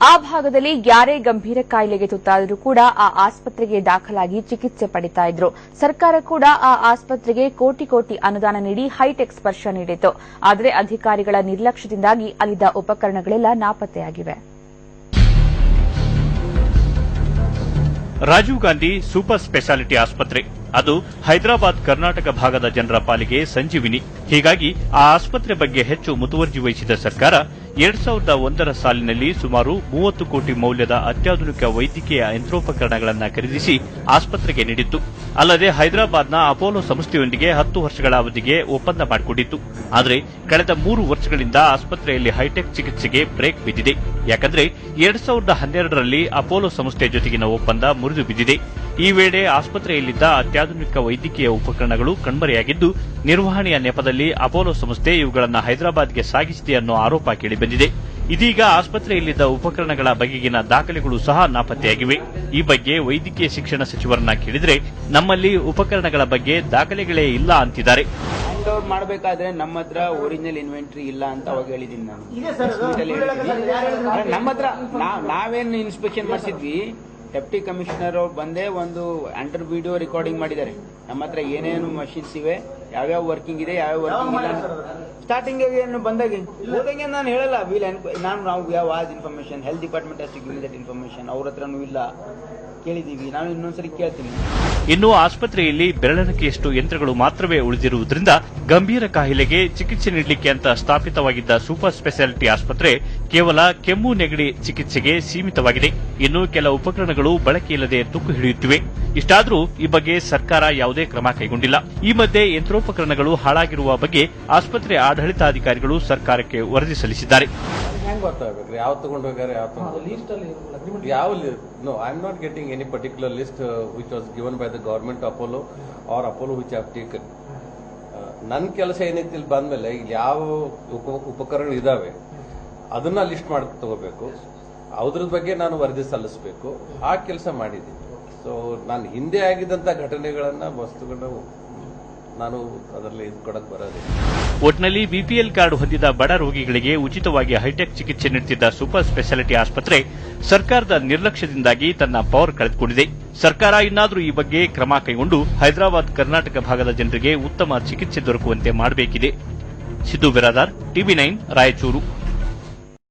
ಆ ಭಾಗದಲ್ಲಿ ಯಾರೇ ಗಂಭೀರ ಕಾಯಿಲೆಗೆ ತುತ್ತಾದರೂ ಕೂಡ ಆ ಆಸ್ಪತ್ರೆಗೆ ದಾಖಲಾಗಿ ಚಿಕಿತ್ಸೆ ಪಡಿತಾ ಇದ್ರು. ಸರ್ಕಾರ ಕೂಡ ಆ ಆಸ್ಪತ್ರೆಗೆ ಕೋಟಿ ಕೋಟಿ ಅನುದಾನ ನೀಡಿ ಹೈಟೆಕ್ ಸ್ಪರ್ಶ ನೀಡಿತ್ತು. ಆದರೆ ಅಧಿಕಾರಿಗಳ ನಿರ್ಲಕ್ಷ್ಯದಿಂದಾಗಿ ಅಲ್ಲಿದ್ದ ಉಪಕರಣಗಳೆಲ್ಲ ನಾಪತ್ತೆಯಾಗಿವೆ. ರಾಜೀವ್ ಗಾಂಧಿ ಸೂಪರ್ ಸ್ಪೆಷಾಲಿಟಿ ಆಸ್ಪತ್ರೆ. ಅದು ಹೈದರಾಬಾದ್ ಕರ್ನಾಟಕ ಭಾಗದ ಜನರ ಪಾಲಿಗೆ ಸಂಜೀವಿನಿ. ಹೀಗಾಗಿ ಆ ಆಸ್ಪತ್ರೆ ಬಗ್ಗೆ ಹೆಚ್ಚು ಮುತುವರ್ಜಿ ವಹಿಸಿದ ಸರ್ಕಾರ ಎರಡ್ ಸಾವಿರದ ಒಂದರ ಸಾಲಿನಲ್ಲಿ ಸುಮಾರು ಮೂವತ್ತು ಕೋಟಿ ಮೌಲ್ಯದ ಅತ್ಯಾಧುನಿಕ ವೈದ್ಯಕೀಯ ಯಂತ್ರೋಪಕರಣಗಳನ್ನು ಖರೀದಿಸಿ ಆಸ್ಪತ್ರೆಗೆ ನೀಡಿತ್ತು. ಅಲ್ಲದೆ ಹೈದರಾಬಾದ್ನ ಅಪೋಲೋ ಸಂಸ್ಥೆಯೊಂದಿಗೆ ಹತ್ತು ವರ್ಷಗಳ ಅವಧಿಗೆ ಒಪ್ಪಂದ ಮಾಡಿಕೊಂಡಿತ್ತು. ಆದರೆ ಕಳೆದ ಮೂರು ವರ್ಷಗಳಿಂದ ಆಸ್ಪತ್ರೆಯಲ್ಲಿ ಹೈಟೆಕ್ ಚಿಕಿತ್ಸೆಗೆ ಬ್ರೇಕ್ ಬಿದ್ದಿದೆ. ಯಾಕಂದ್ರೆ ಎರಡ್ ಸಾವಿರದ ಹನ್ನೆರಡರಲ್ಲಿ ಅಪೋಲೋ ಸಂಸ್ಥೆ ಜೊತೆಗಿನ ಒಪ್ಪಂದ ಮುರಿದು ಬಿದ್ದಿದೆ. ಈ ವೇಳೆ ಆಸ್ಪತ್ರೆಯಲ್ಲಿದ್ದ ಅತ್ಯಾಧುನಿಕ ವೈದ್ಯಕೀಯ ಉಪಕರಣಗಳು ಕಣ್ಮರೆಯಾಗಿದ್ದು ನಿರ್ವಹಣೆಯ ನೆಪದಲ್ಲಿ ಅಪೋಲೋ ಸಂಸ್ಥೆ ಇವುಗಳನ್ನು ಹೈದರಾಬಾದ್ಗೆ ಸಾಗಿಸಿದೆ ಅನ್ನೋ ಆರೋಪ ಕೇಳಿಬಂದಿದೆ. ಇದೀಗ ಆಸ್ಪತ್ರೆಯಲ್ಲಿದ್ದ ಉಪಕರಣಗಳ ಬಗೆಗಿನ ದಾಖಲೆಗಳು ಸಹ ನಾಪತ್ತೆಯಾಗಿವೆ. ಈ ಬಗ್ಗೆ ವೈದ್ಯಕೀಯ ಶಿಕ್ಷಣ ಸಚಿವರನ್ನ ಕೇಳಿದರೆ ನಮ್ಮಲ್ಲಿ ಉಪಕರಣಗಳ ಬಗ್ಗೆ ದಾಖಲೆಗಳೇ ಇಲ್ಲ ಅಂತಿದ್ದಾರೆ. ಹ್ಯಾಂಡ್ ಓವರ್ ಮಾಡಬೇಕಾದ್ರೆ ನಮ್ಮ ಹತ್ರ ಒರಿಜಿನಲ್ ಇನ್ವೆಂಟ್ರಿ ಇಲ್ಲ ಅಂತ ಅವಾಗ ಹೇಳಿದ್ದೀನಿ ನಾನು. ನಮ್ಮ ಹತ್ರ ನಾವೇನು ನಾವೇನ್ ಇನ್ಸ್ಪೆಕ್ಷನ್ ಮಾಡಿಸಿದ್ವಿ? ಡೆಪ್ಟಿ ಕಮಿಷನರ್ ಅವ್ರು ಬಂದೇ ಒಂದು ಅಂಡರ್ ವಿಡಿಯೋ ರೆಕಾರ್ಡಿಂಗ್ ಮಾಡಿದ್ದಾರೆ. ನಮ್ಮ ಹತ್ರ ಏನೇನು ಮಷಿನ್ಸ್ ಇವೆ ಯಾವ್ಯಾವ ವರ್ಕಿಂಗ್ ಇದೆ ಯಾವ್ಯಾವ ವರ್ಕಿಂಗ್ ಇಲ್ಲ ಸ್ಟಾರ್ಟಿಂಗ್ ಏನು ಬಂದಾಗ? ಹೋದಂಗೆ ನಾನು ಹೇಳಲ್ಲ ವಿಲ್ ನಾನು ನಾವು ಯಾವ ಆಸ್ ಇನ್ಫಾರ್ಮೇಶನ್ ಹೆಲ್ತ್ ಡಿಪಾರ್ಟ್ಮೆಂಟ್ ಅಷ್ಟು ಗಿವ್ ದಟ್ ಇನ್ಫಾರ್ಮೇಶನ್ ಅವ್ರ ಹತ್ರನೂ ಇಲ್ಲ. ಕೇಳಿದೀವಿ ನಾನು ಇನ್ನೊಂದ್ಸರಿ ಕೇಳ್ತೀನಿ. ಇನ್ನು ಆಸ್ಪತ್ರೆಯಲ್ಲಿ ಬೆರಳೆಣಿಕೆಯಷ್ಟು ಯಂತ್ರಗಳು ಮಾತ್ರವೇ ಉಳಿದಿರುವುದರಿಂದ ಗಂಭೀರ ಕಾಯಿಲೆಗೆ ಚಿಕಿತ್ಸೆ ನೀಡಲಿಕ್ಕೆ ಅಂತ ಸ್ಥಾಪಿತವಾಗಿದ್ದ ಸೂಪರ್ ಸ್ಪೆಷಾಲಿಟಿ ಆಸ್ಪತ್ರೆ ಕೇವಲ ಕೆಮ್ಮು ನೆಗಡಿ ಚಿಕಿತ್ಸೆಗೆ ಸೀಮಿತವಾಗಿದೆ. ಇನ್ನು ಕೆಲ ಉಪಕರಣಗಳು ಬಳಕೆಯಿಲ್ಲದೆ ತುಕ್ಕು ಹಿಡಿಯುತ್ತಿವೆ. ಇಷ್ಟಾದರೂ ಈ ಬಗ್ಗೆ ಸರ್ಕಾರ ಯಾವುದೇ ಕ್ರಮ ಕೈಗೊಂಡಿಲ್ಲ. ಈ ಮಧ್ಯೆ ಯಂತ್ರೋಪಕರಣಗಳು ಹಾಳಾಗಿರುವ ಬಗ್ಗೆ ಆಸ್ಪತ್ರೆ ಆಡಳಿತಾಧಿಕಾರಿಗಳು ಸರ್ಕಾರಕ್ಕೆ ವರದಿ ಸಲ್ಲಿಸಿದ್ದಾರೆ. ಯಾವ ತಗೊಂಡು ಹೋಗ್ಯಾರ ಯಾವ no I am not getting any particular list which was given by the government Apollo or Apollo which have taken ನನ್ನ ಕೆಲಸ ಏನೈತಿ ಇಲ್ಲಿ ಬಂದ್ಮೇಲೆ ಇಲ್ಲಿ ಯಾವ ಉಪ- ಉಪಕರಣ ಇದಾವೆ ಅದನ್ನ ಲಿಸ್ಟ್ ಮಾಡಿ ತಗೋಬೇಕು. ಅದ್ರ ಬಗ್ಗೆ ನಾನು ವರದಿ ಸಲ್ಲಿಸಬೇಕು. ಆ ಕೆಲಸ ಮಾಡಿದ್ದೀನಿ. ಸೊ ನಾನು ಹಿಂದೆ ಆಗಿದ್ದಂಥ ಘಟನೆಗಳನ್ನ, ವಸ್ತುಗಳನ್ನ ನಾನು ಅದರಲ್ಲಿ ಇದು ಕೊಡಕ್ ಬರೋದಿಲ್ಲ. ಒಟ್ನಲ್ಲಿ ಬಿಪಿಎಲ್ ಕಾರ್ಡ್ ಹೊಂದಿದ ಬಡ ರೋಗಿಗಳಿಗೆ ಉಚಿತವಾಗಿ ಹೈಟೆಕ್ ಚಿಕಿತ್ಸೆ ನೀಡುತ್ತಿದ್ದ ಸೂಪರ್ ಸ್ಪೆಷಾಲಿಟಿ ಆಸ್ಪತ್ರೆ ಸರ್ಕಾರದ ನಿರ್ಲಕ್ಷ್ಯದಿಂದಾಗಿ ತನ್ನ ಪವರ್ ಕಳೆದುಕೊಂಡಿದೆ. ಸರ್ಕಾರ ಇನ್ನಾದರೂ ಈ ಬಗ್ಗೆ ಕ್ರಮ ಕೈಗೊಂಡು ಹೈದರಾಬಾದ್ ಕರ್ನಾಟಕ ಭಾಗದ ಜನರಿಗೆ ಉತ್ತಮ ಚಿಕಿತ್ಸೆ ದೊರಕುವಂತೆ ಮಾಡಬೇಕಿದೆ. Siddu Biradar TV nine, Raichur.